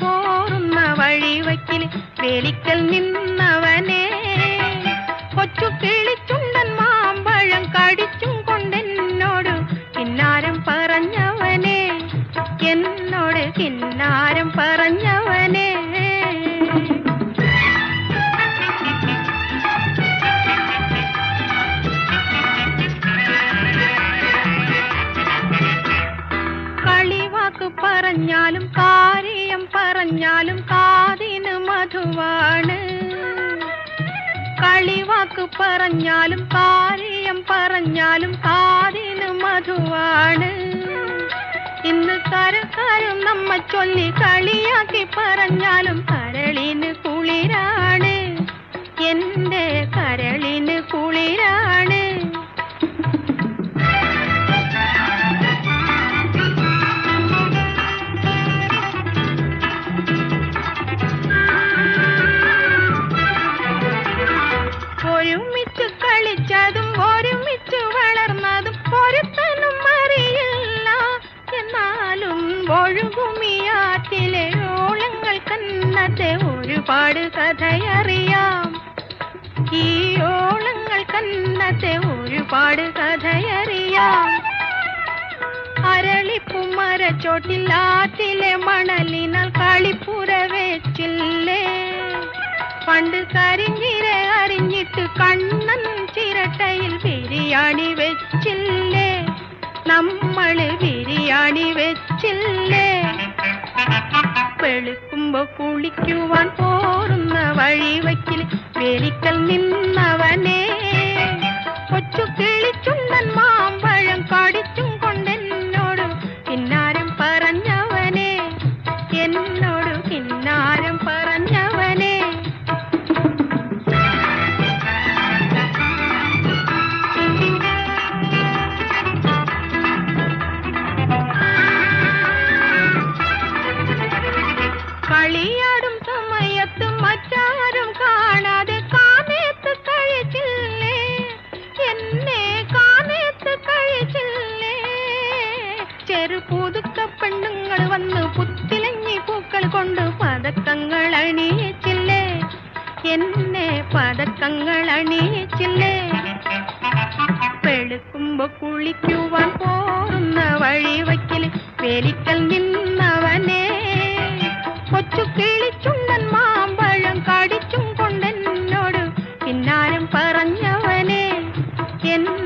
പോറുന്ന വഴിവക്കിൽ വേലിക്കൽ നിന്നവനെ. കൊച്ചു കിളിച്ചുണ്ടൻ മാമ്പഴം കടിച്ചും കൊണ്ടെന്നോട് കിന്നാരം പറഞ്ഞവനെ. എന്നോട് കിന്നാരം കളിവാക്ക് പറഞ്ഞാലും കാര്യം പറഞ്ഞാലും കാതിന് മധുവാണ്. ഇന്ന് കരക്കാരും നമ്മ ചൊല്ലി കളിയാക്കി പറഞ്ഞാലും കരളിന് കുളിരാണ് ഒഴുകുമിയാറ്റിലെ ഓളങ്ങൾ കന്നത്തെ ഒരുപാട് കഥയറിയാം. ഈ ഓളങ്ങൾ കന്നത്തെ ഒരുപാട് കഥയറിയാം. അരളിപ്പുമര ആറ്റിലെ മണലിനാൽ കളിപ്പുര വെച്ചില്ലേ? പണ്ട് കരിഞ്ഞിര അറിഞ്ഞിട്ട് കണ്ണൻ ചിരട്ടയിൽ ബിരിയാണി വെച്ചില്ലേ? നമ്മൾ ബിരിയാണി വെച്ചില്ലേ? വെളുക്കുമ്പോ കുളിക്കുവാൻ പോറുന്ന വഴിവക്കിൽ വേലിക്കൽ നിന്നവനെ കളിയാടും സമയത്തും മറ്റാരും കാണാതെ കാമേത്ത് കഴിച്ചില്ലേ? എന്നെ കാമേത്ത് കഴിച്ചില്ലേ? ചെറു പുതുക്ക പെണ്ണുങ്ങൾ വന്ന് പുത്തിലഞ്ഞി പൂക്കൾ കൊണ്ട് പതക്കങ്ങൾ അണിയിച്ചില്ലേ? എന്നെ പതക്കങ്ങൾ അണിയിച്ചില്ലേ? വെളുക്കുമ്പോ കുളിക്കുവാൻ പോറുന്ന വയ്ക്കൽ വേലിക്കൽ നിന്നവനെ കൊച്ചു കിളിച്ചുണ്ടൻ മാമ്പഴം കടിച്ചും കൊണ്ടെന്നോട് കിന്നാരം പറഞ്ഞവനെ പറഞ്ഞവനെ